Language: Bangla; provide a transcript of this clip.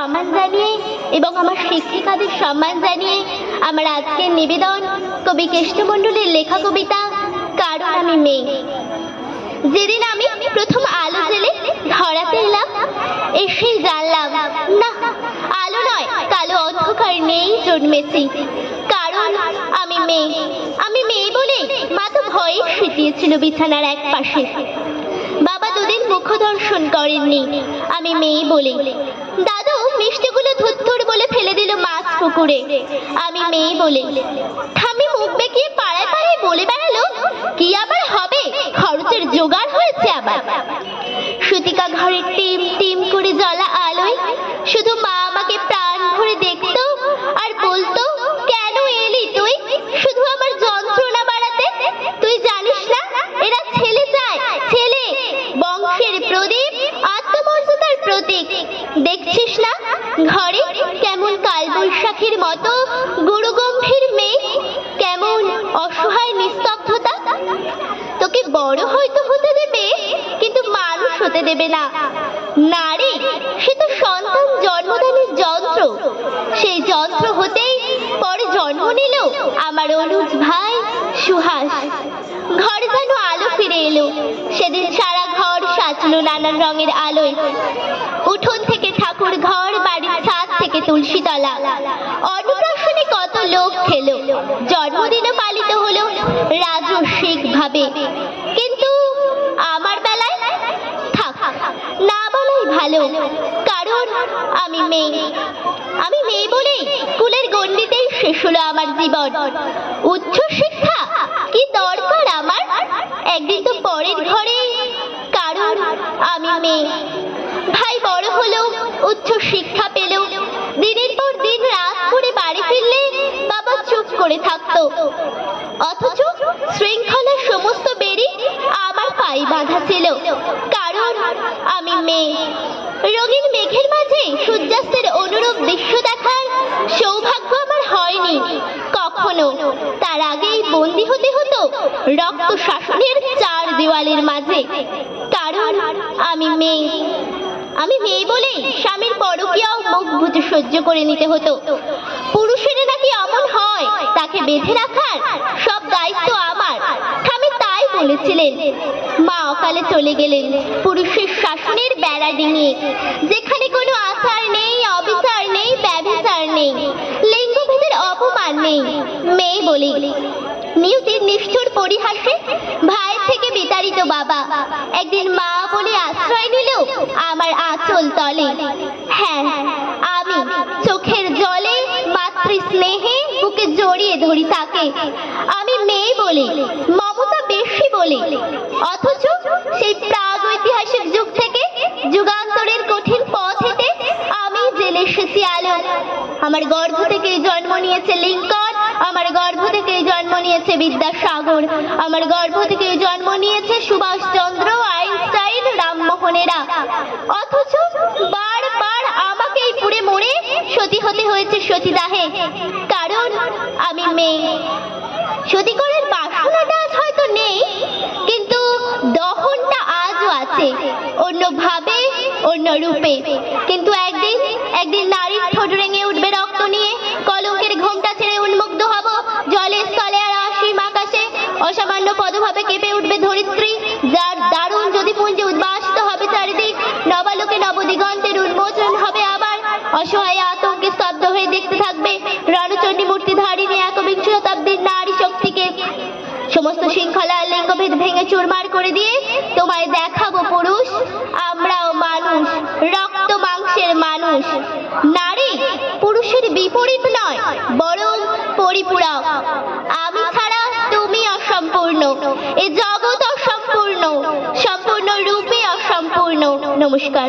সম্মান জানিয়ে এবং আমার শিক্ষিকাদের সম্মান জানিয়ে আমার আজকের নিবেদন কবি কেষ্টমণ্ডলের লেখা কবিতা, কারণ আমি মেয়ে। যেদিন আমি প্রথম আলো জেলে ধরাতে এলাম এসেই জানলাম, না, আলো নয়, কালো অন্ধকার নেই জন্মেছি। কারণ আমি মেয়ে। আমি মেয়ে বলে মা তো ভয়ে শুতিয়েছিল বিছানার এক পাশে। বাবা দুদিন মুখ দর্শন করেননি। আমি মেয়ে বলে। দাদু মিষ্টিগুলো ধুত্তুর বলে ফেলে দিল মাছ পুকুরে। আমি মেয়ে বলে। ঠামি মুখ বেঁকিয়ে পাড়ায় পাড়ায় বলে বেড়ালো, কি আবার হবে? খরচের জোগাড় হয়েছে আবার। সুতিকা ঘরের টিম টিম করে জ্বলা আলোয় শুধু মা আমাকে প্রাণ ভরে দেখতো আর বলতো কেন এলি তুই শুধু আমার যন্ত্রণা বাড়াতে তুই জানিস না এরা ছেলে চায় ছেলে বংশের প্রদীপ আত্মমর্যাদার প্রতীক দেখছিস না ঘরে কেমন কালবৈশাখীর মতো গুরু গম্ভীর মেয়ে কেমন অসহায় নিস্তব্ধতা? তোকে বড় হয়তো হতে দেবে, কিন্তু মানুষ হতে দেবে না। নারী, সে তো সন্তান জন্মদানের যন্ত্র। সেই যন্ত্র হতেই পরে জন্ম নিল আমার অনুজ ভাই সুহাস। ঘরে যেন আলো ফিরে এলো। সেদিন সারা ঘর সাজলো নানান রঙের আলোয়। উঠোন থেকে ঠাকুর ঘর, বাড়ির ছাদ থেকে তুলসী তলা অন্নপ্রাশনে কত লোক খেলো। জন্মদিনও পালিত হলো রাজস্বিক ভাবে কিন্তু আমার বেলায় থাক, না বলাই ভালো। কারণ আমি মেয়ে। আমি মেয়ে বলেই স্কুলের গণ্ডিতেই শেষ হলো আমার জীবন। উচ্চ শিক্ষা কি দরকার আমার? একদিন তো পরের ঘরে কারণ আমি মেয়ে। ভাই বড় হলো উচ্চ শিক্ষা পেল দিনের পর দিন রাত করে বাড়ি ফিরলে বাবা চুপ করে থাকতো। অথচ শৃঙ্খলার সমস্ত বেরি আমার পায়ে বাঁধা ছিল। কারণ আমি মেয়ে। রঙিন মেঘের মাঝে সূর্যাস্তের অনুরূপ দৃশ্য দেখার সৌভাগ্য আমার হয়নি। কখনো তার আগেই বন্দি হতে হতো রক্ত শাসনের চার দেওয়ালের মাঝে। কারণ আমি মেয়ে। আমি মেয়ে বলে স্বামীর পরকীয়াও মুখ সহ্য করে নিতে হতো। পুরুষের নাকি অমন হয়, তাকে বেঁধে রাখার সব দায়িত্ব আমার। স্বামী তাই বলেছিলেন, মা অকালে চলে গেলেন পুরুষের শাসনের বেড়া ডিঙিয়ে। যেখানে কোনো আচার নেই, অবিচার নেই, ব্যভিচার নেই। লিঙ্গভেদের অপমান নেই। মেয়ে বলি নিয়তির নিষ্ঠুর পরিহাসে ভাই থেকে বিতাড়িত বাবা। একদিন মা বলে আশ্রয় নিল আমার আঁচল তলে। হ্যাঁ আমি চোখের জলে মাতৃ স্নেহে বুকে জড়িয়ে ধরি তাকে। আমি মেয়ে বলে, মমতা বেশি বলে। অথচ সেই প্রাগ ঐতিহাসিক যুগ থেকে যুগান্তরের কঠিন পথ হেঁটে আমি জেলে এসেছি আলো। আমার গর্ভ থেকে জন্ম নিয়েছে লিঙ্কন আমার গর্ভ থেকে জন্ম নিয়েছে বিদ্যাসাগর। আমার গর্ভ থেকে জন্ম নিয়েছে সুভাষচন্দ্র আইনস্টাইন রামমোহনেরা। অথচ বারবার আমাকেই পুড়ে মরে সতী হতে হয়েছে সতীদাহে। কারণ আমি মেয়ে। সতী করার বাসনাটা আজ হয়তো নেই, কিন্তু দহনটা আজও আছে। অন্যভাবে, অন্য রূপে। কিন্তু একদিন একদিন নারীর অসামান্য পদভাবে কেঁপে উঠবে ধরিত্রী। যার দারুণ যদি পুঞ্জে উদ্বাসিত হবে চারিদিক, নবালোকে নবদিগন্তের উন্মোচন হবে আবার। অসহায় আতঙ্কে স্তব্ধ হয়ে দেখতে থাকবে রণচণ্ডী মূর্তি ধারিণী একবিংশ শতাব্দীর নারী শক্তিকে। সমস্ত শৃঙ্খলা লিঙ্গভেদ ভেঙে চুরমার করে দিয়ে তোমায় দেখাবো পুরুষ, আমরাও মানুষ, রক্ত মাংসের মানুষ। নারী পুরুষের বিপরীত নয়, বরং পরিপূরক। আমি অসম্পূর্ণ এ জগৎ অসম্পূর্ণ। সম্পূর্ণ রূপে অসম্পূর্ণ। নমস্কার।